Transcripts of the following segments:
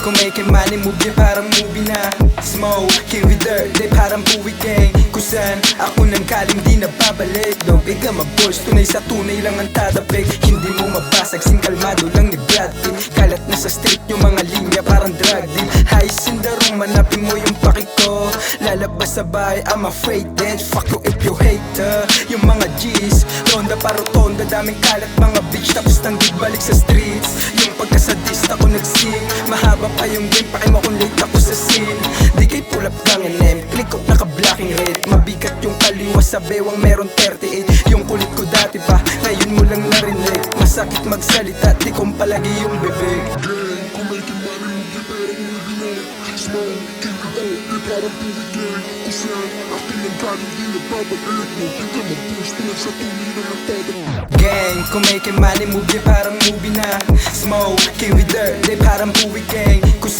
Kung may money move yan parang movie na. Smoke, king with dirt, di parang buwi gang. Kung saan ako nang kaling di nababalik. Don't big my boys, tunay sa tunay lang ang tadapig Hindi mo mabasag, sing kalmado lang ni Brad Pitt. Kalat na sa street yung mga linya parang drug deal. Highs in the mo yung paki ko. Lalabas sa bahay, I'm afraid then Fuck you if you hate her Yung mga G's, ronda pa rotonda Daming kalat mga bitch, tapos nang balik sa streets. Yung pagkasadist ako nag-sing Mahaba pa yung game, pakima kung late ako sa scene. Di kay pull up gang and Click out naka-blocking red. Mabigat yung kaliwa sa bewang meron 38 Yung kulit ko dati pa, ngayon mo lang narinig. Masakit magsalita, di kong palagi yung bibig. Gang, kung may kimani mo di parang movie na king with dirt, di parang movie gang Kung saan akin ang galing di nagbabalik mo Di ka mag-push, tunay sa tunay lang ang tadapig Gang, kung may yan parang movie na. Smoke, king with dirt, di parang buwi gang. Kung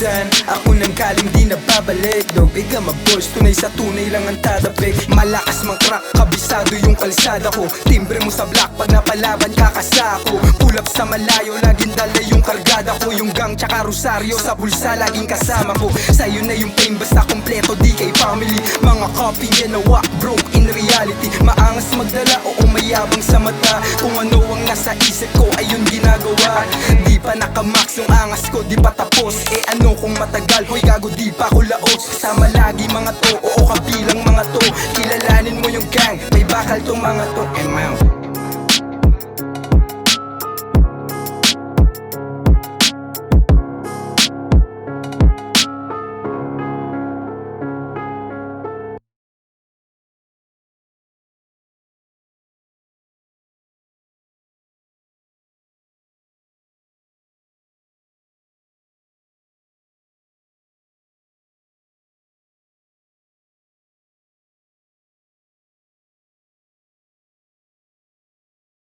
ako nang kaling di nababalik. Dog, ikaw boys, tunay sa tunay lang ang tadapig Malakas mang crack, kabisado yung kalsada ko. Timbre mo sa black, pag napalaban kakasako. Pull up sa malayo, laging dala yung kargada ko Yung gang tsaka rosaryo sa bulsa, laging kasama ko. Sa'yo na yung pain, basta kompleto, di kay family. Mga copy yan na wak, broke in reality. Maangas magdala, oo mayabang sa mata. Kung ano ang nasa isip ko, ayun ginagawa. Di pa nakamax yung angas ko, di pa tapos. Eh ano kung matagal, hoy gago di pa ako laos. Kasama lagi mga to, oo kabilang mga to. Kilalanin mo yung gang, may bakal tong mga to